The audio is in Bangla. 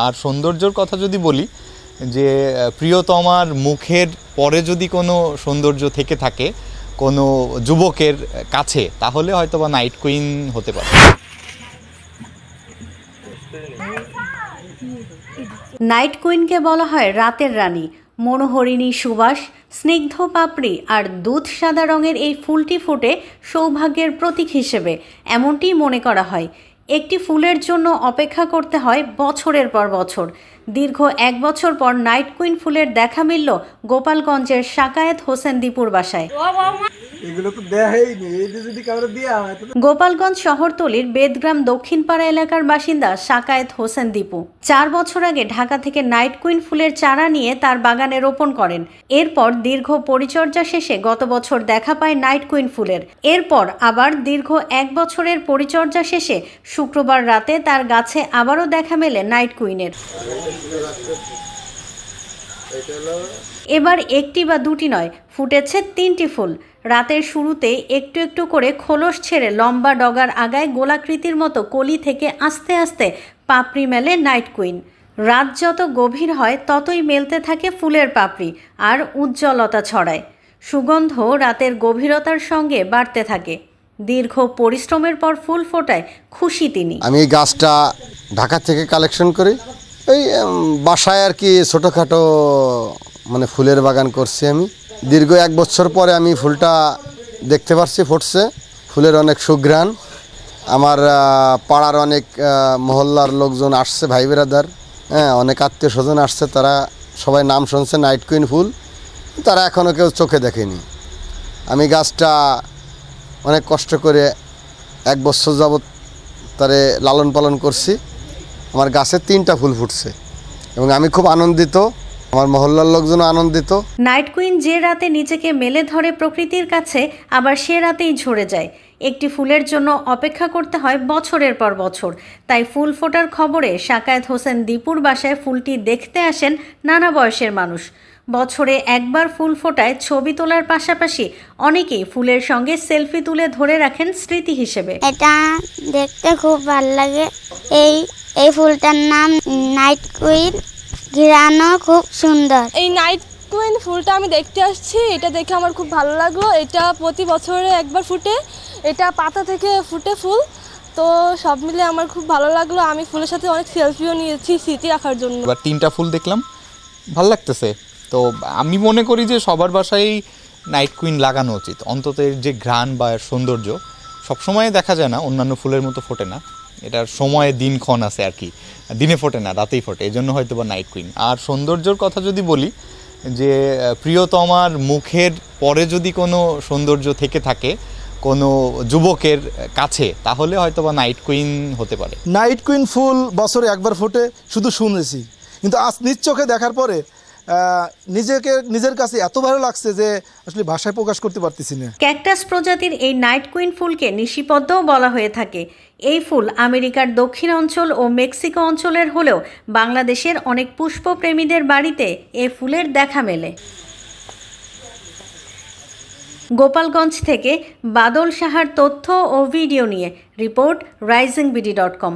আর সৌন্দর্যর কথা যদি বলি, যে প্রিয়তমার মুখের পরে যদি কোনো সৌন্দর্য থেকে থাকে, কোনো যুবকের কাছে, তাহলে হয়তো বা নাইট কুইন হতে পারে। নাইট কুইনকে বলা হয় রাতের রানী। মনোহরিণী সুবাস স্নিগ্ধ পাপড়ি আর দুধ সাদা রঙের এই ফুলটি ফুটে সৌভাগ্যের প্রতীক হিসেবে, এমনটিই মনে করা হয়। একটি ফুলের জন্য অপেক্ষা করতে হয় বছরের পর বছর। দীর্ঘ এক বছর পর নাইট কুইন ফুলের দেখা মিলল গোপালগঞ্জের সাকায়েত হোসেন দীপুর বাসায়। গোপালগঞ্জ শহরতলির বেদগ্রাম দক্ষিণপাড়া এলাকার বাসিন্দা সাকায়েত হোসেন দীপু। চার বছর আগে ঢাকা থেকে নাইট কুইন ফুলের চারা নিয়ে তার বাগানে রোপণ করেন। এরপর দীর্ঘ পরিচর্যা শেষে গত বছর দেখা পায় নাইট কুইন ফুলের। এরপর আবার দীর্ঘ এক বছরের পরিচর্যা শেষে শুক্রবার রাতে তার গাছে আবারও দেখা মেলে নাইট কুইনের। এবার একটি বা দুটি নয়, ফুটেছে তিনটি ফুল। রাতের শুরুতে একটু একটু করে খোলস ছেড়ে লম্বা ডগার আগায় গোলাকৃতির মতো কলি থেকে আস্তে আস্তে পাপড়ি মেলে নাইট কুইন। রাত যত গভীর হয়, ততই মেলতে থাকে ফুলের পাপড়ি আর উজ্জ্বলতা ছড়ায়। সুগন্ধ রাতের গভীরতার সঙ্গে বাড়তে থাকে। দীর্ঘ পরিশ্রমের পর ফুল ফোটায় খুশি তিনি। আমি এই গাছটা ঢাকা থেকে কালেকশন করি। এই বাসায় আর কি ছোটোখাটো মানে ফুলের বাগান করছি আমি। দীর্ঘ এক বছর পরে আমি ফুলটা দেখতে পারছি ফুটছে। ফুলের অনেক সুঘ্রাণ। আমার পাড়ার অনেক মহল্লার লোকজন আসছে, ভাই বেরাদার হ্যাঁ অনেক আত্মীয় স্বজন আসছে, তারা সবাই নাম শুনছে, নাইট কুইন ফুল। তারা এখনও কেউ চোখে দেখেনি। আমি গাছটা অনেক কষ্ট করে এক বছর যাবৎ তারে লালন পালন করছি। আমার গাছে তিনটা ফুল ফুটছে এবং আমি খুব আনন্দিত। আমার মহল্লার লোকজনও আনন্দিত। নাইট কুইন যে রাতে নিজেকে মেলে ধরে প্রকৃতির কাছে আবার সে রাতেই ঝরে যায়। একটি ফুলের জন্য অপেক্ষা করতে হয় বছরের পর বছর। তাই ফুল ফোটার খবরে সাকায়েত হোসেন দীপুর বাসায় ফুলটি দেখতে আসেন নানা বয়সের মানুষ। বছরে একবার ফুল ফোটায় ছবি তোলার পাশাপাশি অনেকেই ফুলের সঙ্গে সেলফি তুলে ধরে রাখেন স্মৃতি হিসেবে। এটা দেখতে খুব ভালো লাগে। এই এই ফুলটার নাম নাইট কুইন। ঘিরানো খুব সুন্দর। এই নাইট কুইন ফুলটা আমি দেখতে আসছি এটা দেখে আমার খুব ভালো লাগল। এটা প্রতি বছরে একবার ফুটে এটা পাতা থেকে ফুটে ফুল। তো সব মিলে আমার খুব ভালো লাগল। আমি ফুলের সাথে অনেক সেলফিও নিয়েছি স্মৃতি রাখার জন্য। এবার তিনটা ফুল দেখলাম ভালো লাগতেছে। তো আমি মনে করি যে সবার বাসায় নাইট কুইন লাগানো উচিত। অন্তত এর যে ঘ্রাণ বা সৌন্দর্য সবসময় দেখা যায় না, অন্যান্য ফুলের মতো ফোটে না। এটার সময়ে দিনক্ষণ আছে আর কি। দিনে ফোটে না, রাতেই ফোটে এই জন্য হয়তো বা নাইট কুইন আর সৌন্দর্যর কথা যদি বলি, যে প্রিয়তমার মুখের পরে যদি কোনো সৌন্দর্য থেকে থাকে, কোনো যুবকের কাছে, তাহলে হয়তো বা নাইট কুইন হতে পারে। নাইট কুইন ফুল বছরে একবার ফোটে, শুধু শুনেছি। কিন্তু আজ নিজ চোখে দেখার পরে নিজেকে, নিজের কাছে এত ভালো লাগছে যে আসলে ভাষায় প্রকাশ করতে পারতেছি না। ক্যাকটাস প্রজাতির এই নাইট কুইন ফুলকে নিশিপদ্মও বলা হয়ে থাকে। এই ফুল আমেরিকার দক্ষিণ অঞ্চল ও মেক্সিকো অঞ্চলের হলেও বাংলাদেশের অনেক পুষ্পপ্রেমীদের বাড়িতে এ ফুলের দেখা মেলে। গোপালগঞ্জ থেকে বাদল সাহার তথ্য ও ভিডিও নিয়ে report Rising BD dot com.